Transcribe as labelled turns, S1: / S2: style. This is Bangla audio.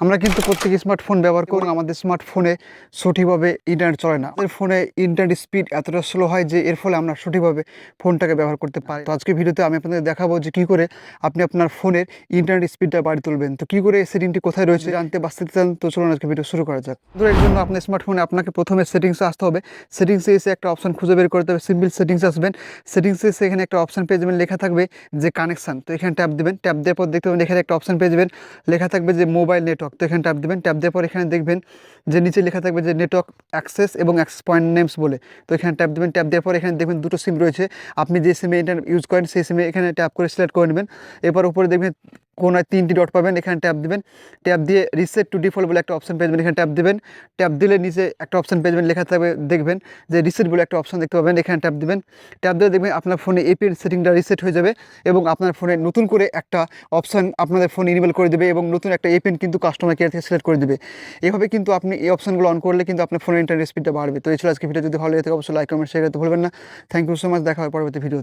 S1: আমরা কিন্তু প্রত্যেক স্মার্টফোন ব্যবহার করি আমাদের স্মার্টফোনে সঠিকভাবে ইন্টারনেট চলে না। আমাদের ফোনে ইন্টারনেট স্পিড এতটা স্লো হয় যে এর ফলে আমরা সঠিকভাবে ফোনটাকে ব্যবহার করতে পারি। তো আজকে ভিডিওতে আমি আপনাদের দেখাবো যে কী করে আপনি আপনার ফোনের ইন্টারনেট স্পিডটা বাড়ি তুলবেন। তো কী করে সেটিংটি কোথায় রয়েছে জানতে বাঁচতে চান তো চলুন আজকে ভিডিও শুরু করা যাক। তো এর জন্য আপনার স্মার্টফোনে আপনাকে প্রথমে সেটিংসে আসতে হবে। সেটিংসে এসে একটা অপশন খুঁজে বের করতে হবে। সিম্পল সেটিংস আসবেন। সেটিংসে এসে এখানে একটা অপশন পেয়ে যাবেন লেখা থাকবে যে কানেকশান তো এখানে ট্যাপ দেবেন। ট্যাপ দেওয়ার পর দেখতে পাবেন এখানে একটা অপশন পেয়ে যাবেন। লেখা থাকবে যে মোবাইল নেটওয়ার্ক তো এখানে ট্যাপ দেবেন ট্যাপ দেওয়ার পর এখানে দেখবেন যে নিচে লেখা থাকবে যে নেটওয়ার্ক অ্যাক্সেস এবং অ্যাক্সেস পয়েন্ট নেমস বলে। তো এখানে ট্যাপ দেবেন ট্যাপ দেওয়ার পর এখানে দেখবেন দুটো সিম রয়েছে। আপনি যে সিমে ইন্টারনেট ইউজ করেন, সেই সিমে এখানে ট্যাপ করে সিলেক্ট করে নেবেন। এরপর উপরে দেখবেন কোনায় তিনটি ডট পাবেন, এখানে ট্যাপ দিবেন। ট্যাপ দিয়ে রিসেট টু ডিফল্ট বলে একটা অপশন পেয়ে যাবেন, এখানে ট্যাপ দিবেন। ট্যাপ দিলে নিচে একটা অপশন পেয়ে যাবেন, লেখা থাকবে দেখবেন যে রিসেট বলে একটা অপশন দেখতে পাবেন, এখানে ট্যাপ দিবেন। ট্যাপ দিয়ে দেখবেন আপনার ফোনে এপিএন সেটিংটা রিসেট হয়ে যাবে এবং আপনার ফোনে নতুন করে একটা অপশন আপনাদের ফোন ইনেবল করে দেবে এবং নতুন একটা এপিএন কিন্তু কাস্টমার কেয়ার থেকে সিলেক্ট করে দেবে। এভাবে কিন্তু আপনি এই অপশনগুলো অন করলে কিন্তু আপনার ফোনের ইন্টারনেট স্পিডটা বাড়বে। তো এই ছিল আজকে ভিডিও যদি ভালো লাগে অবশ্যই লাইক কমেন্ট শেয়ার করতে ভুলবেন না। থ্যাংক ইউ সো মাচ দেখা হয় পরবর্তী ভিডিও